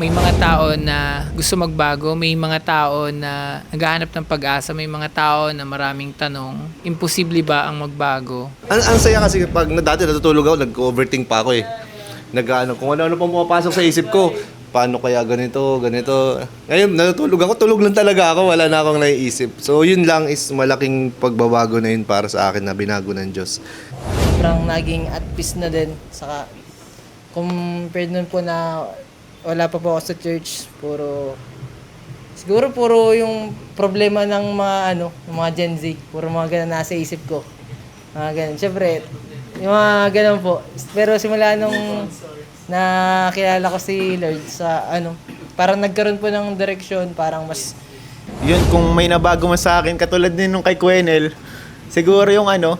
May mga tao na gusto magbago, may mga tao na naghahanap ng pag-asa, may mga tao na maraming tanong. Imposible ba ang magbago? Ang, ang saya kasi pag na- dati natutulog ako, nag-overthink pa ako eh. Nag-ano, kung ano-ano pang pumapasok sa isip ko. Paano kaya ganito, ganito. Ngayon, natutulog ako, tulog lang talaga ako, wala na akong naiisip. So, yun lang is malaking pagbabago na yun para sa akin na binago ng Diyos. sobrang naging at peace na din. Saka, compared nun po na wala pa po ako sa church, puro, siguro puro yung problema ng mga ano, ng mga Gen Z, puro mga ganun nasa isip ko. Mga ganun. Siyempre, yung mga ganun po. Pero simula nung nakilala ko si Lord sa ano, parang nagkaroon po ng direksyon, parang mas Yun, kung may nabago man sa akin, katulad din nung kay Quenel, siguro yung ano,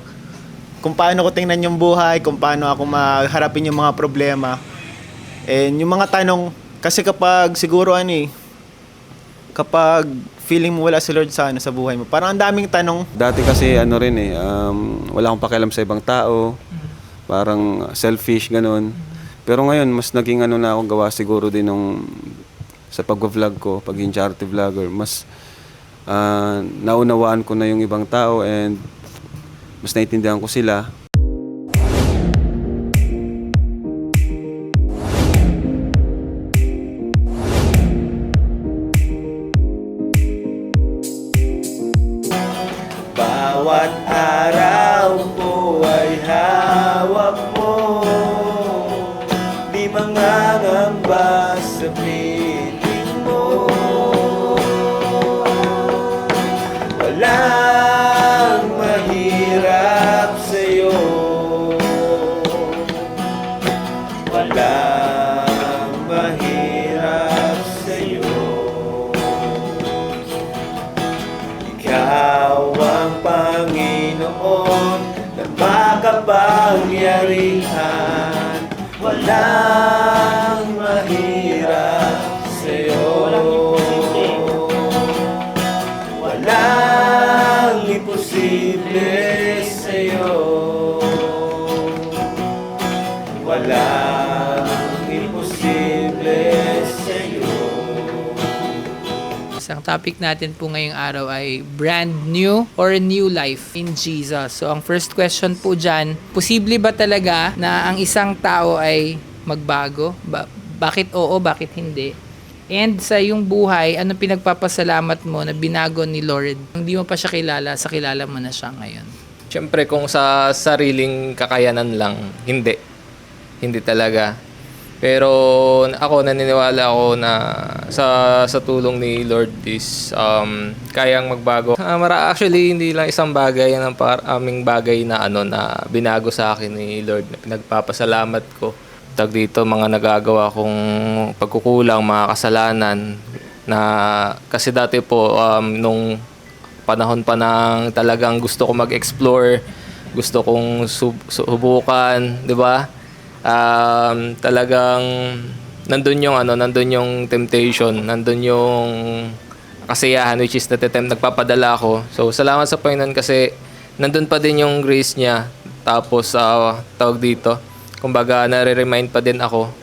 kung paano ko tingnan yung buhay, kung paano ako maharapin yung mga problema. And yung mga tanong, kasi kapag siguro ano eh, kapag feeling mo wala si Lord sa, ano, sa buhay mo, parang ang daming tanong, Dati kasi ano rin eh, um, wala akong pakialam sa ibang tao. Parang selfish, ganun. Pero ngayon, mas naging ano na akong gawa siguro din nung sa pag-vlog ko, pagiging charity vlogger. Mas ah, naunawaan ko na yung ibang tao and mas naiintindihan ko sila. Hawak mo Di mangangamba sa piling Isang topic natin po ngayong araw ay brand new or new life in Jesus. So ang first question po dyan, posible ba talaga na ang isang tao ay magbago? Ba- bakit oo, bakit hindi? And sa iyong buhay, ano pinagpapasalamat mo na binago ni Lord? Hindi mo pa siya kilala, sa kilala mo na siya ngayon. Siyempre kung sa sariling kakayanan lang, hindi. Hindi talaga. Pero ako naniniwala ako na sa sa tulong ni Lord is um, kayang magbago. Ah, mara actually hindi lang isang bagay yan ang par aming bagay na ano na binago sa akin ni Lord na pinagpapasalamat ko. Tag dito mga nagagawa kong pagkukulang, mga kasalanan na kasi dati po um, nung panahon pa ng talagang gusto ko mag-explore, gusto kong sub- subukan, 'di ba? Um, talagang nandun yung ano, nandun yung temptation, nandun yung kasiyahan which is natitem nagpapadala ako. So salamat sa Panginoon kasi nandun pa din yung grace niya. Tapos ah, tawag dito, kumbaga nare-remind pa din ako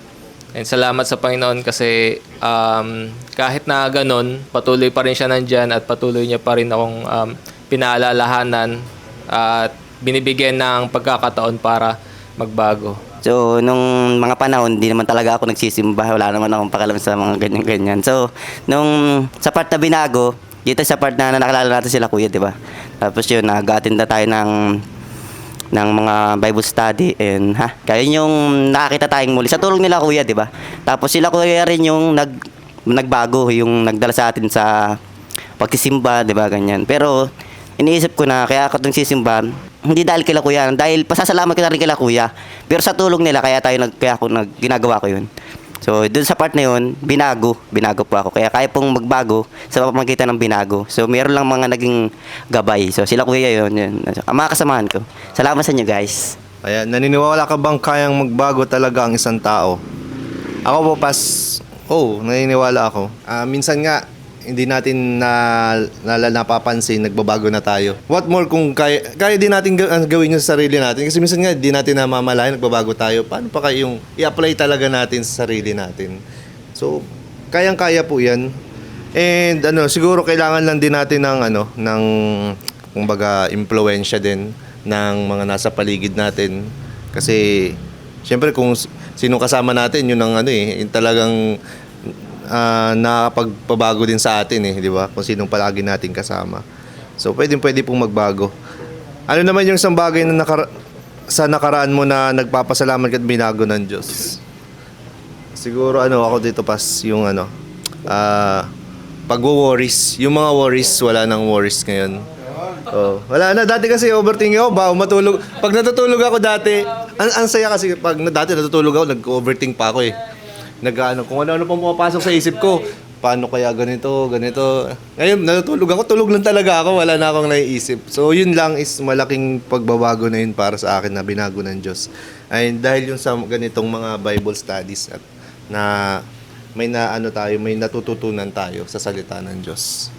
And salamat sa Panginoon kasi um, kahit na ganun, patuloy pa rin siya nandyan at patuloy niya pa rin akong um, pinaalalahanan at binibigyan ng pagkakataon para magbago. So, nung mga panahon, di naman talaga ako nagsisimba. Wala naman akong pakalam sa mga ganyan-ganyan. So, nung sa part na binago, dito sa part na nakilala natin sila kuya, di ba? Tapos yun, nag-attend na tayo ng ng mga Bible study and ha kaya yung nakakita tayong muli sa tulong nila kuya di ba tapos sila kuya rin yung nag nagbago yung nagdala sa atin sa pagsisimba di ba ganyan pero iniisip ko na kaya ako itong sisimba hindi dahil kila kuya dahil pasasalamat ko na rin kila kuya pero sa tulong nila kaya tayo nag kaya ako nag ginagawa ko yun So, dun sa part na yun, binago. Binago po ako. Kaya kaya pong magbago sa pamamagitan ng binago. So, meron lang mga naging gabay. So, sila kuya yun. yun. Ang mga kasamahan ko. Salamat sa inyo, guys. Ayan, naniniwala ka bang kayang magbago talaga ang isang tao? Ako po pas, oh, naniniwala ako. Ah, minsan nga, hindi natin na, na, napapansin, nagbabago na tayo. What more kung kaya, kaya din natin ga- gawin yung sa sarili natin? Kasi minsan nga, di natin namamalayan, nagbabago tayo. Paano pa kaya yung i-apply talaga natin sa sarili natin? So, kayang-kaya po 'yan. And ano, siguro kailangan lang din natin ng ano, ng kumbaga impluwensya din ng mga nasa paligid natin kasi syempre kung sino kasama natin yun ang ano eh, yung talagang ah, nakakapagpabago din sa atin eh, di ba? Kung sinong palagi natin kasama. So, pwedeng pwede pong magbago. Ano naman yung isang bagay na nakara- sa nakaraan mo na nagpapasalamat ka at binago ng Diyos? Siguro ano ako dito pas yung ano ah pagwo-worries. Yung mga worries, wala nang worries ngayon. Oh, wala na dati kasi overthinking ako, ba matulog. Pag natutulog ako dati, ang, ang saya kasi pag dati natutulog ako, nag-overthink pa ako eh. Nag kung ano-ano pa pumapasok sa isip ko. Paano kaya ganito, ganito. Ngayon, natutulog ako, tulog lang talaga ako, wala na akong naiisip. So, yun lang is malaking pagbabago na yun para sa akin na binago ng Diyos. Ay dahil yun sa ganitong mga Bible studies at na may na ano tayo, may natututunan tayo sa salita ng Diyos.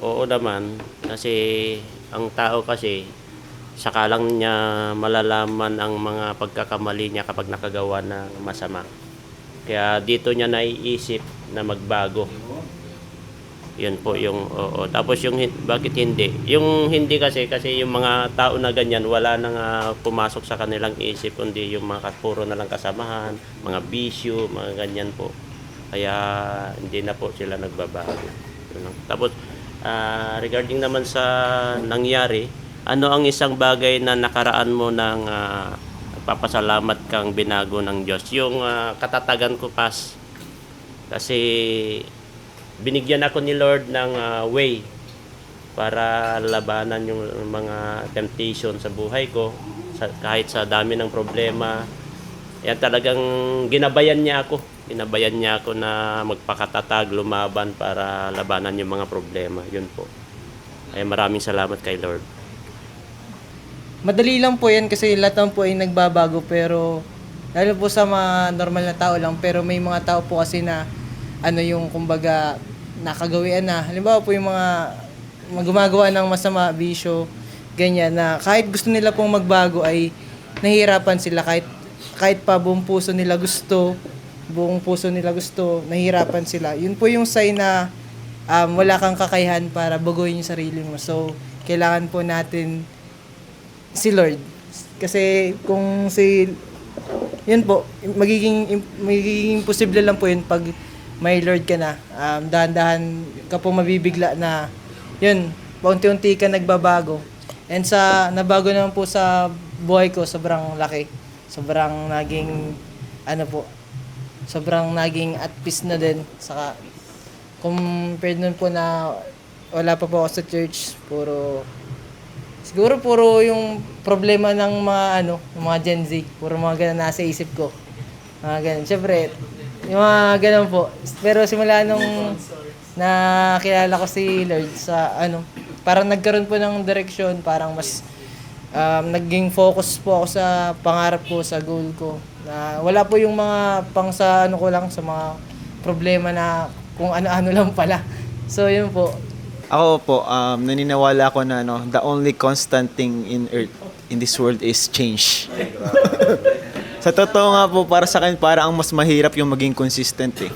Oo naman, kasi ang tao kasi saka lang niya malalaman ang mga pagkakamali niya kapag nakagawa ng masama. Kaya dito niya naiisip na magbago. Yun po yung oo. Tapos yung bakit hindi? Yung hindi kasi kasi yung mga tao na ganyan wala nang ah, pumasok sa kanilang isip kundi yung mga puro na lang kasamahan, mga bisyo, mga ganyan po. Kaya hindi na po sila nagbabago. Tapos ah, regarding naman sa nangyari, ano ang isang bagay na nakaraan mo ng ah, papasalamat kang binago ng Diyos? Yung ah, katatagan ko pas kasi binigyan ako ni Lord ng ah, way para labanan yung mga temptation sa buhay ko sa, kahit sa dami ng problema. Yan talagang ginabayan niya ako. Ginabayan niya ako na magpakatatag lumaban para labanan yung mga problema. Yun po. Ay maraming salamat kay Lord Madali lang po yan kasi lahat naman po ay nagbabago pero lalo po sa mga normal na tao lang pero may mga tao po kasi na ano yung kumbaga nakagawian na. Halimbawa po yung mga gumagawa ng masama, bisyo, ganyan na kahit gusto nila pong magbago ay nahihirapan sila kahit kahit pa buong puso nila gusto, buong puso nila gusto, nahihirapan sila. Yun po yung sign na um, wala kang kakayahan para baguhin yung sarili mo. So, kailangan po natin si Lord. Kasi kung si yun po, magiging magiging posible lang po yun pag may Lord ka na. Um, dahan-dahan ka po mabibigla na yun, paunti-unti ka nagbabago. And sa nabago naman po sa buhay ko, sobrang laki. Sobrang naging ano po, sobrang naging at peace na din. Saka compared nun po na wala pa po ako sa church, puro Siguro puro yung problema ng mga ano, ng mga Gen Z. Puro mga ganun nasa isip ko. Mga ganun. Siyempre, yung mga ganun po. Pero simula nung nakilala ko si Lord sa ano, parang nagkaroon po ng direksyon, parang mas um, naging focus po ako sa pangarap ko, sa goal ko. Na wala po yung mga pang sa ano ko lang, sa mga problema na kung ano-ano lang pala. So yun po, Ako po, um, naniniwala ako na no, the only constant thing in earth, in this world is change. sa totoo nga po, para sa akin, para ang mas mahirap yung maging consistent eh.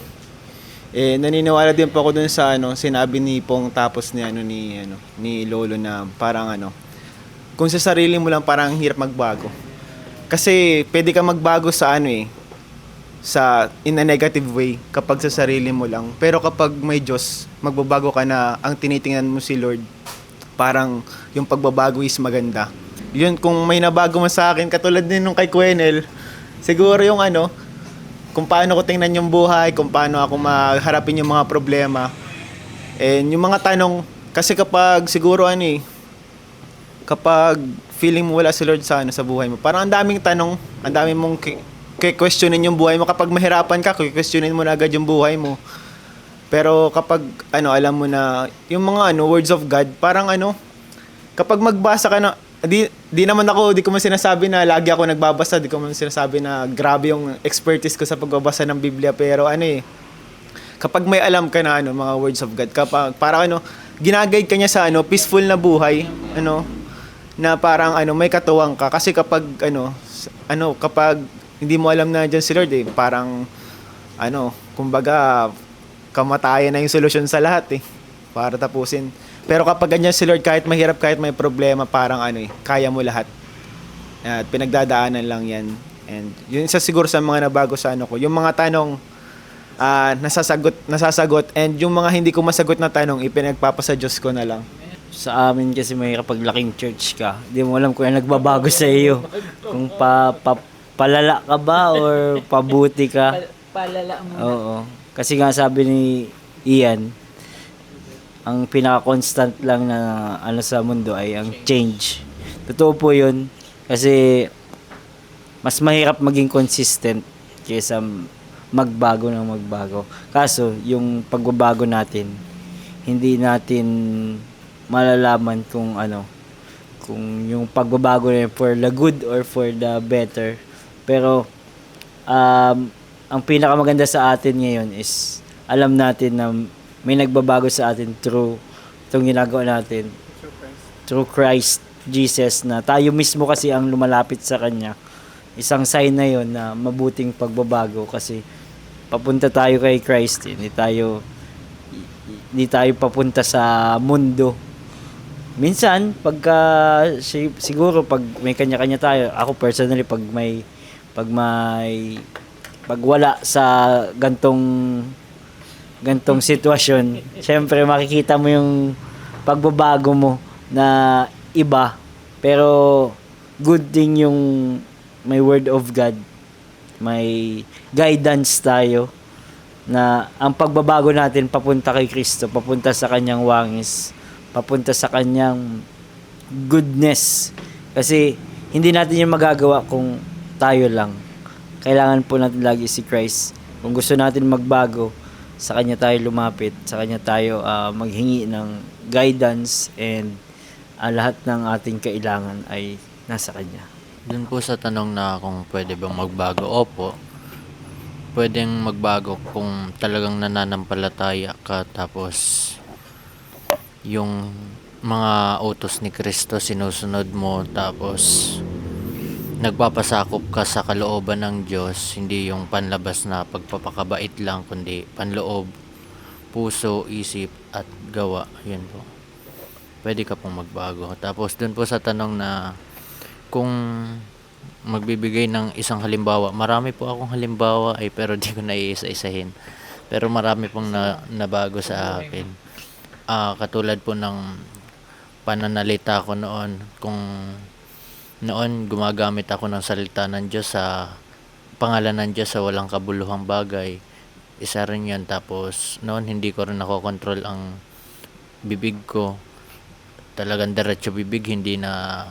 Eh, naniniwala din po ako dun sa ano, sinabi ni Pong tapos ni ano ni ano ni Lolo na parang ano kung sa sarili mo lang parang ang hirap magbago. Kasi pwede ka magbago sa ano eh sa in a negative way kapag sa sarili mo lang. Pero kapag may Diyos, magbabago ka na ang tinitingnan mo si Lord, parang yung pagbabago is maganda. Yun, kung may nabago man sa akin, katulad din nung kay Quenel, siguro yung ano, kung paano ko tingnan yung buhay, kung paano ako maharapin yung mga problema. And yung mga tanong, kasi kapag siguro ano eh, kapag feeling mo wala si Lord sa ano sa buhay mo, parang ang daming tanong, ang daming mong questionin yung buhay mo. Kapag mahirapan ka, questionin mo na agad yung buhay mo. Pero kapag ano, alam mo na yung mga ano, words of God, parang ano, kapag magbasa ka na di, di naman ako, di ko man sinasabi na lagi ako nagbabasa, di ko man sinasabi na grabe yung expertise ko sa pagbabasa ng Biblia, pero ano eh, kapag may alam ka na ano, mga words of God, kapag parang ano, ginagayad ka niya sa ano, peaceful na buhay, ano, na parang ano, may katuwang ka kasi kapag ano, ano, kapag hindi mo alam na diyan si Lord eh, parang ano, kumbaga kamatayan na yung solusyon sa lahat eh. Para tapusin. Pero kapag ganyan si Lord, kahit mahirap, kahit may problema, parang ano eh, kaya mo lahat. At pinagdadaanan lang yan. And yun isa siguro sa mga nabago sa ano ko. Yung mga tanong, ah, nasasagot, nasasagot. And yung mga hindi ko masagot na tanong, ipinagpapasa Diyos ko na lang. Sa amin kasi may kapag laking church ka, di mo alam kung ano nagbabago sa iyo. Kung pa, pa palala ka ba or pabuti ka. Palala mo. Oo. Kasi nga sabi ni Ian, ang pinaka-constant lang na ano sa mundo ay ang change. Totoo po yun. Kasi mas mahirap maging consistent kaysa magbago ng magbago. Kaso, yung pagbabago natin, hindi natin malalaman kung ano, kung yung pagbabago na yun for the good or for the better. Pero, um, ang pinakamaganda sa atin ngayon is alam natin na may nagbabago sa atin through itong ginagawa natin. Through Christ Jesus na tayo mismo kasi ang lumalapit sa Kanya. Isang sign na yon na mabuting pagbabago kasi papunta tayo kay Christ. eh. Hindi tayo hindi tayo papunta sa mundo. Minsan, pagka si- siguro pag may kanya-kanya tayo, ako personally pag may pag may pag wala sa gantong gantong sitwasyon, syempre makikita mo yung pagbabago mo na iba. Pero good thing yung may word of God, may guidance tayo na ang pagbabago natin papunta kay Kristo, papunta sa kanyang wangis, papunta sa kanyang goodness. Kasi hindi natin yung magagawa kung tayo lang. Kailangan po natin lagi si Christ. Kung gusto natin magbago, sa kanya tayo lumapit, sa kanya tayo ah, maghingi ng guidance and ah, lahat ng ating kailangan ay nasa kanya. Dun po sa tanong na kung pwede bang magbago, opo. Pwedeng magbago kung talagang nananampalataya ka tapos yung mga utos ni Kristo sinusunod mo tapos nagpapasakop ka sa kalooban ng Diyos, hindi yung panlabas na pagpapakabait lang, kundi panloob, puso, isip, at gawa. Yun po. Pwede ka pong magbago. Tapos dun po sa tanong na kung magbibigay ng isang halimbawa, marami po akong halimbawa ay pero di ko na iisa-isahin. Pero marami pong na, nabago sa akin. Ah, katulad po ng pananalita ko noon kung noon gumagamit ako ng salita ng Diyos sa pangalan ng Diyos sa walang kabuluhang bagay. Isa rin yun. Tapos noon hindi ko rin nakokontrol ang bibig ko. Talagang diretso bibig, hindi na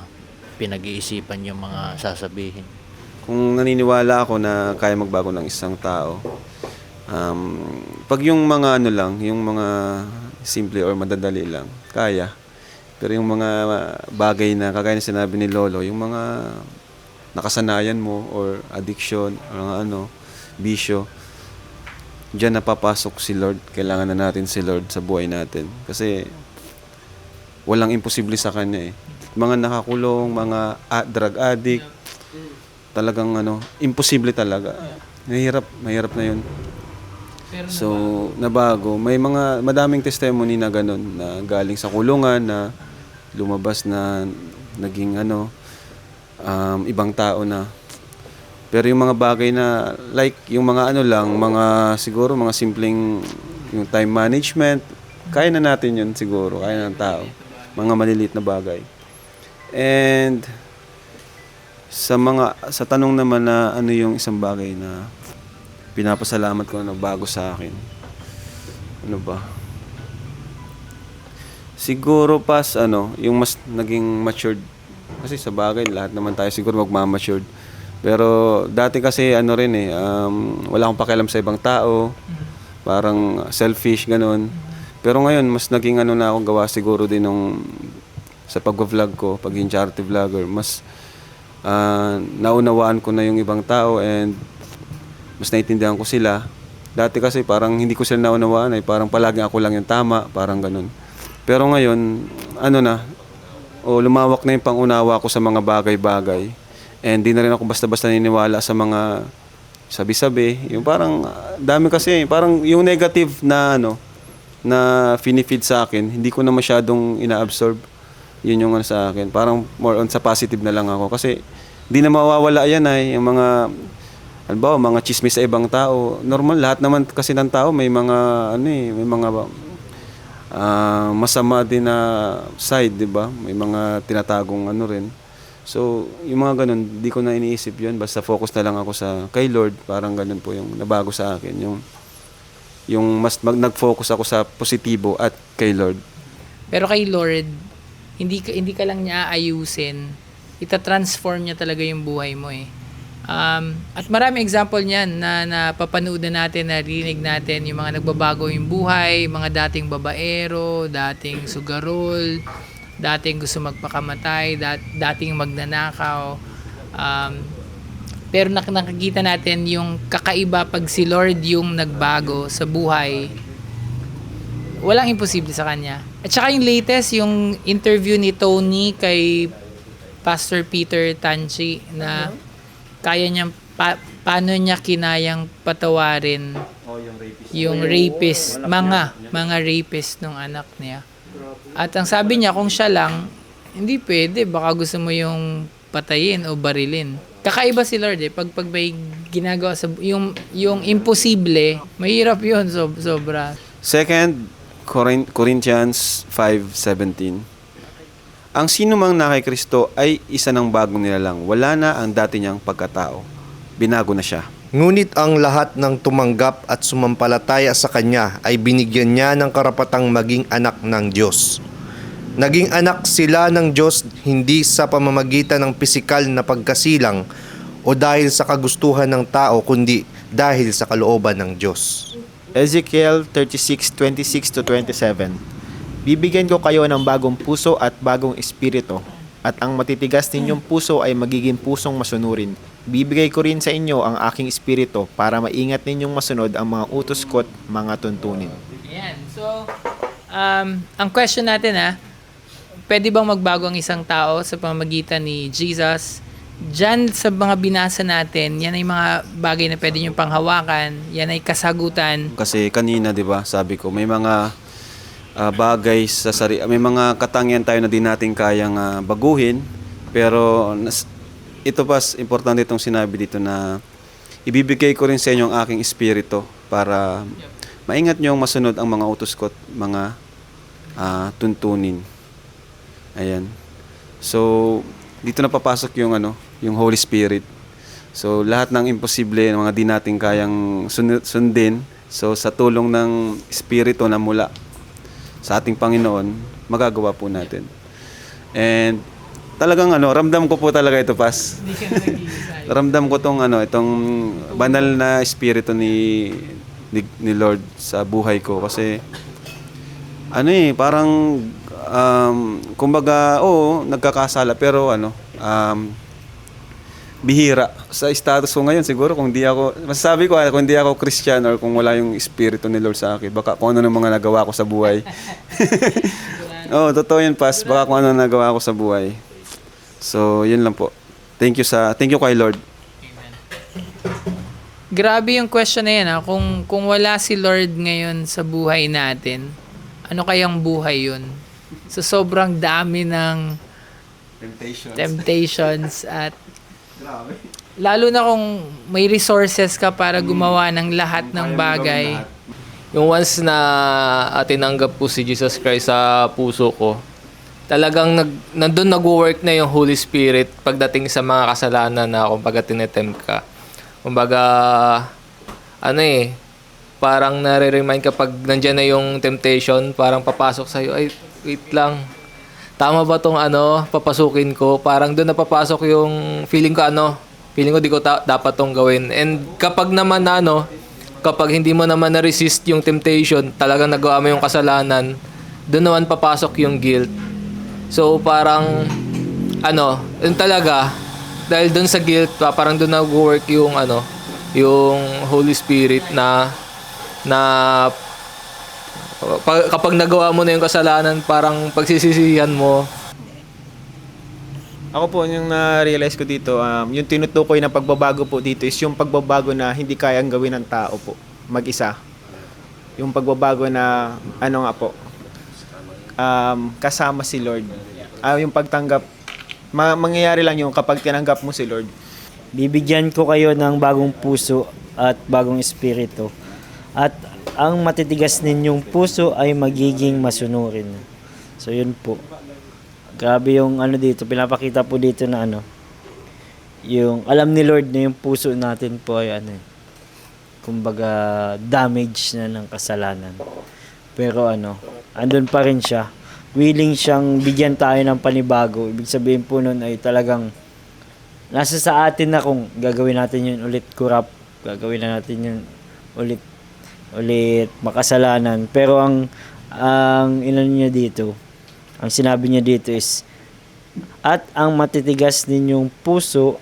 pinag-iisipan yung mga sasabihin. Kung naniniwala ako na kaya magbago ng isang tao, um, pag yung mga ano lang, yung mga simple or madadali lang, kaya. Pero yung mga bagay na, kagaya na sinabi ni Lolo, yung mga nakasanayan mo or addiction or mga ano, bisyo, diyan napapasok si Lord. Kailangan na natin si Lord sa buhay natin. Kasi walang imposible sa Kanya eh. Mga nakakulong, mga a- drug addict, talagang ano, imposible talaga. Mahirap, mahirap na yun. So, nabago. May mga, madaming testimony na ganun, na galing sa kulungan, na lumabas na naging ano, um, ibang tao na. Pero yung mga bagay na, like, yung mga ano lang, mga, siguro, mga simpleng, yung time management, kaya na natin yun siguro, kaya ng tao. Mga maliliit na bagay. And, sa mga, sa tanong naman na ano yung isang bagay na pinapasalamat ko na bago sa akin. Ano ba? Siguro pas ano, yung mas naging matured. Kasi sa bagay, lahat naman tayo siguro magmamatured. Pero dati kasi ano rin eh, um, wala akong pakialam sa ibang tao. Parang selfish, ganun. Pero ngayon, mas naging ano na akong gawa siguro din nung sa pag-vlog ko, pagiging charity vlogger. Mas ah, naunawaan ko na yung ibang tao and mas naiintindihan ko sila. Dati kasi parang hindi ko sila naunawaan ay parang palaging ako lang yung tama, parang ganun. Pero ngayon, ano na, o lumawak na yung pangunawa ko sa mga bagay-bagay. And di na rin ako basta-basta niniwala sa mga sabi-sabi. Yung parang, dami kasi, parang yung negative na ano, na finifeed sa akin, hindi ko na masyadong ina-absorb. Yun yung ano sa akin. Parang more on sa positive na lang ako. Kasi, di na mawawala yan ay, yung mga, halimbawa, mga chismis sa ibang tao. Normal, lahat naman kasi ng tao may mga, ano eh, may mga ah, masama din na side, di ba? May mga tinatagong ano rin. So, yung mga ganun, di ko na iniisip yun. Basta focus na lang ako sa kay Lord. Parang ganun po yung nabago sa akin. Yung, yung mas mag, nag-focus ako sa positibo at kay Lord. Pero kay Lord, hindi ka, hindi ka lang niya aayusin. Ita-transform niya talaga yung buhay mo eh. Um, at marami example niyan na napapanood na natin, narinig natin yung mga nagbabago yung buhay, mga dating babaero, dating sugarol, dating gusto magpakamatay, dat, dating magnanakaw. Um, pero nak- nakikita natin yung kakaiba pag si Lord yung nagbago sa buhay, walang imposible sa kanya. At saka yung latest, yung interview ni Tony kay Pastor Peter Tanchi na kaya niyang pa- paano niya kinayang patawarin yung rapist, mga mga rapist ng anak niya. At ang sabi niya kung siya lang, hindi pwede, baka gusto mo yung patayin o barilin. Kakaiba si Lord eh, pag, pag may ginagawa sa, yung, yung imposible, mahirap yun, sob, sobra. Second, Corin- Corinthians 5.17 Ang sino mang na kay Kristo ay isa ng bagong nilalang. Wala na ang dati niyang pagkatao. Binago na siya. Ngunit ang lahat ng tumanggap at sumampalataya sa Kanya ay binigyan niya ng karapatang maging anak ng Diyos. Naging anak sila ng Diyos hindi sa pamamagitan ng pisikal na pagkasilang o dahil sa kagustuhan ng tao kundi dahil sa kalooban ng Diyos. Ezekiel 36:26 to 27. Bibigyan ko kayo ng bagong puso at bagong espiritu, at ang matitigas ninyong puso ay magiging pusong masunurin. Bibigay ko rin sa inyo ang aking espiritu para maingat ninyong masunod ang mga utos ko't mga tuntunin. Ayan. So, um, ang question natin ha, pwede bang magbago ang isang tao sa pamamagitan ni Jesus? Diyan sa mga binasa natin, yan ay mga bagay na pwede nyo panghawakan. Yan ay kasagutan. Kasi kanina, 'di ba, sabi ko, may mga ah, bagay sa sari, may mga katangian tayo na di natin kayang ah, baguhin, pero ito pas importante itong sinabi dito na ibibigay ko rin sa inyo ang aking espiritu para maingat niyo masunod ang mga utos ko at mga ah, tuntunin. Ayan. So, dito na papasok yung ano, yung Holy Spirit. So, lahat ng imposible, ng mga di natin kayang sun- sundin, so sa tulong ng Espiritu na mula sa ating Panginoon, magagawa po natin. And talagang ano, ramdam ko po talaga ito, Pas. ramdam ko tong ano, itong banal na espiritu ni, ni ni Lord sa buhay ko kasi ano eh, parang um, kumbaga, oo, nagkakasala pero ano, um, bihira. Sa status ko ngayon, siguro kung di ako, masasabi ko, ah, kung di ako Christian or kung wala yung Espiritu ni Lord sa akin, baka kung ano ng mga nagawa ko sa buhay. Oo, oh, totoo yun, Pas. Baka kung ano nagawa ko sa buhay. So, yun lang po. Thank you sa, thank you kay Lord. Grabe yung question na yan ha. Kung, kung wala si Lord ngayon sa buhay natin, ano kayang buhay yun? So, sobrang dami ng temptations at lalo na kung may resources ka para gumawa ng lahat ng bagay. Yung once na ah, tinanggap po si Jesus Christ sa puso ko, talagang nag, nandun nag-work na yung Holy Spirit pagdating sa mga kasalanan na kumbaga tinetempt ka. Kumbaga, ano eh, parang nare-remind kapag nandyan na yung temptation, parang papasok sa'yo, ay, wait lang, tama ba tong ano, papasukin ko? Parang doon napapasok yung feeling ko ano, feeling ko di ko ta- dapat tong gawin. And kapag naman na ano, kapag hindi mo naman na-resist yung temptation, talagang nagawa mo yung kasalanan, doon naman papasok yung guilt. So parang ano, yun talaga dahil doon sa guilt, pa, parang doon nag-work yung ano, yung Holy Spirit na na kapag nagawa mo na yung kasalanan, parang pagsisisihan mo, Ako po, yung na-realize ko dito, um, yung tinutukoy na pagbabago po dito is yung pagbabago na hindi kayang gawin ng tao po, mag-isa. Yung pagbabago na, ano nga po, um, kasama si Lord. Ah, yung pagtanggap, ma- mangyayari lang yung kapag tinanggap mo si Lord. Bibigyan ko kayo ng bagong puso at bagong espiritu. At ang matitigas ninyong puso ay magiging masunurin. So yun po. Grabe yung ano dito, pinapakita po dito na ano, yung alam ni Lord na yung puso natin po ay ano, eh, kumbaga damage na ng kasalanan. Pero ano, andun pa rin siya. Willing siyang bigyan tayo ng panibago. Ibig sabihin po nun ay talagang nasa sa atin na kung gagawin natin yun ulit kurap, gagawin na natin yun ulit ulit makasalanan. Pero ang ang ilan niya dito, ang sinabi niya dito is at ang matitigas ninyong puso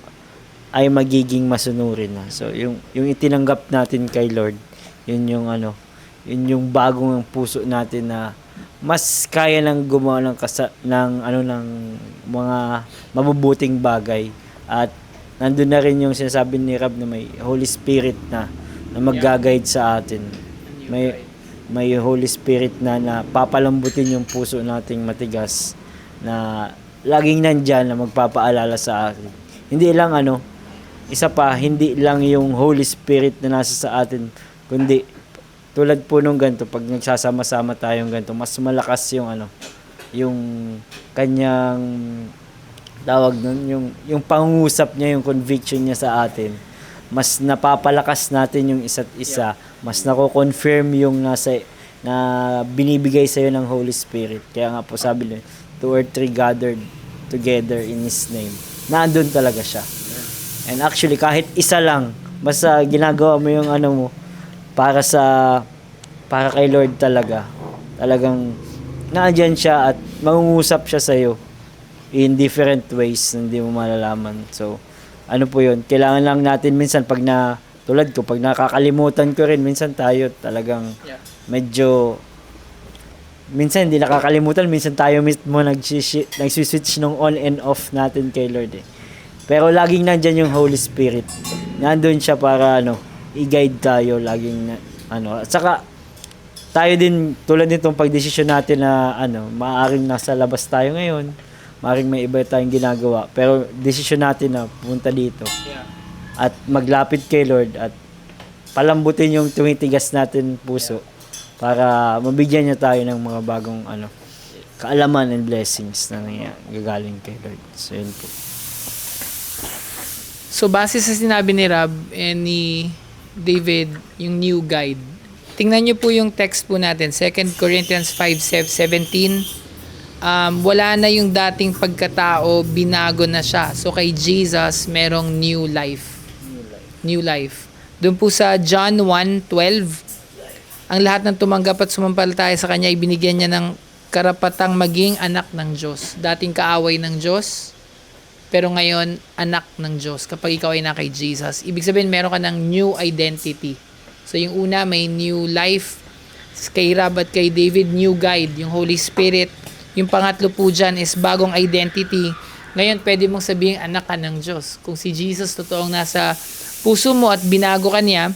ay magiging masunurin na. So yung yung itinanggap natin kay Lord, yun yung ano, yun yung bagong puso natin na mas kaya nang gumawa ng kasa, ng ano ng mga mabubuting bagay at nandun na rin yung sinasabi ni Rab na may Holy Spirit na na mag-guide sa atin. May may Holy Spirit na na papalambutin yung puso nating matigas na laging nandyan na magpapaalala sa atin. Hindi lang ano, isa pa, hindi lang yung Holy Spirit na nasa sa atin, kundi tulad po nung ganito, pag nagsasama-sama tayong ganito, mas malakas yung ano, yung kanyang tawag nun, yung, yung pangungusap niya, yung conviction niya sa atin, mas napapalakas natin yung isa't isa, mas nako-confirm yung nasa, na binibigay sa'yo ng Holy Spirit. Kaya nga po sabi niya, two or three gathered together in His name. Nandun talaga siya. And actually, kahit isa lang, basta ginagawa mo yung ano mo, para sa, para kay Lord talaga. Talagang, naandyan siya at mangungusap siya sa'yo in different ways hindi mo malalaman. So, ano po yun, kailangan lang natin minsan pag na, tulad ko, pag nakakalimutan ko rin, minsan tayo talagang medyo, minsan hindi nakakalimutan, minsan tayo mismo nagsiswitch nung on and off natin kay Lord eh. Pero laging nandyan yung Holy Spirit. Nandun siya para ano, i-guide tayo laging na, ano. At saka tayo din tulad nitong pagdesisyon natin na ano, maaaring nasa labas tayo ngayon, maaaring may iba tayong ginagawa, pero desisyon natin na pumunta dito. At maglapit kay Lord at palambutin yung tumitigas natin puso para mabigyan niya tayo ng mga bagong ano kaalaman and blessings na nangyagaling kay Lord. So yun po. So base sa sinabi ni Rab and ni David, yung new guide. Tingnan niyo po yung text po natin, 2 Corinthians 5:17. Um, wala na yung dating pagkatao, binago na siya. So kay Jesus, merong new life. New life. Doon po sa John 1:12, ang lahat ng tumanggap at sumampalataya sa kanya, ibinigyan niya ng karapatang maging anak ng Diyos. Dating kaaway ng Diyos, pero ngayon, anak ng Diyos. Kapag ikaw ay na kay Jesus, ibig sabihin, meron ka ng new identity. So, yung una, may new life. Kay Rab at kay David, new guide, yung Holy Spirit. Yung pangatlo po dyan is bagong identity. Ngayon, pwede mong sabihin, anak ka ng Diyos. Kung si Jesus totoong nasa puso mo at binago ka niya,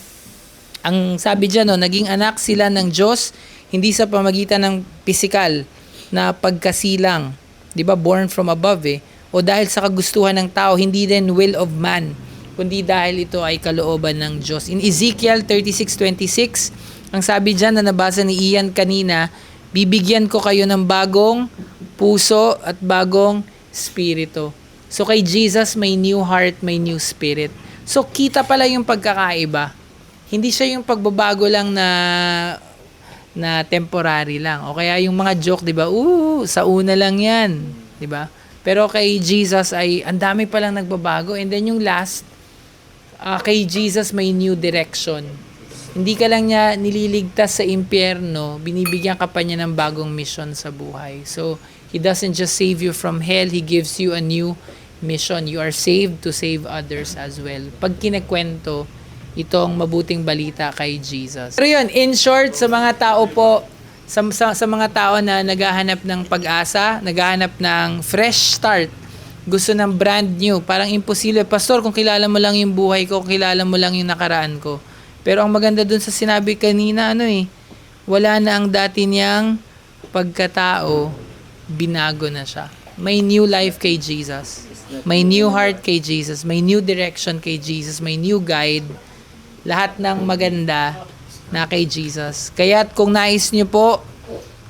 ang sabi dyan, no, naging anak sila ng Diyos, hindi sa pamagitan ng physical na pagkasilang. Di ba? Born from above eh. O dahil sa kagustuhan ng tao, hindi din will of man, kundi dahil ito ay kalooban ng Diyos. In Ezekiel 36:26, ang sabi dyan na nabasa ni Ian kanina, bibigyan ko kayo ng bagong puso at bagong spirito. So kay Jesus may new heart, may new spirit. So kita pala yung pagkakaiba. Hindi siya yung pagbabago lang na na temporary lang. O kaya yung mga joke, 'di ba? Oo, sa una lang 'yan, 'di ba? Pero kay Jesus ay ang dami pa lang nagbabago and then yung last ah, kay Jesus may new direction. Hindi ka lang niya nililigtas sa impyerno, binibigyan ka pa niya ng bagong mission sa buhay. So, He doesn't just save you from hell, He gives you a new mission. You are saved to save others as well. Pag kinekwento, itong mabuting balita kay Jesus. Pero yun, in short, sa mga tao po, sa, sa, sa mga tao na naghahanap ng pag-asa, naghahanap ng fresh start, gusto ng brand new. Parang imposible. Pastor, kung kilala mo lang yung buhay ko, kung kilala mo lang yung nakaraan ko. Pero ang maganda dun sa sinabi kanina, ano eh, wala na ang dati niyang pagkatao, binago na siya. May new life kay Jesus. May new heart kay Jesus. May new direction kay Jesus. May new guide. Lahat ng maganda na kay Jesus. Kaya kung nais niyo po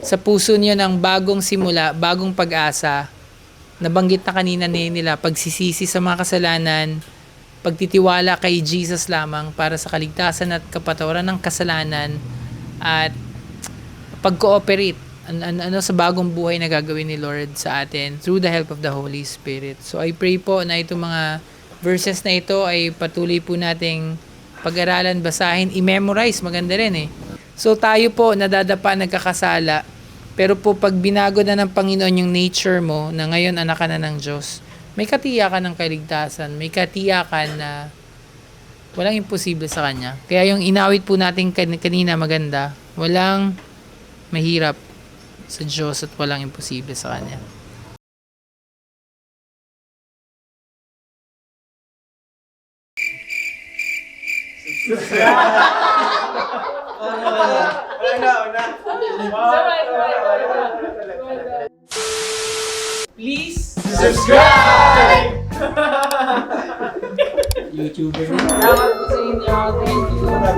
sa puso niyo ng bagong simula, bagong pag-asa, nabanggit na kanina ni nila, pagsisisi sa mga kasalanan, pagtitiwala kay Jesus lamang para sa kaligtasan at kapatawaran ng kasalanan at pag-cooperate an- an- ano sa bagong buhay na gagawin ni Lord sa atin through the help of the Holy Spirit. So I pray po na itong mga verses na ito ay patuloy po nating pag-aralan, basahin, i-memorize, maganda rin eh. So tayo po nadadapa, nagkakasala, pero po pag binago na ng Panginoon yung nature mo na ngayon anak ka na ng Diyos, may katiyakan ng kaligtasan, may katiyakan na walang imposible sa Kanya. Kaya yung inawit po natin kan- kanina maganda, walang mahirap sa Diyos at walang imposible sa Kanya. Please subscribe! YouTuber. Salamat po sa inyo. Thank you.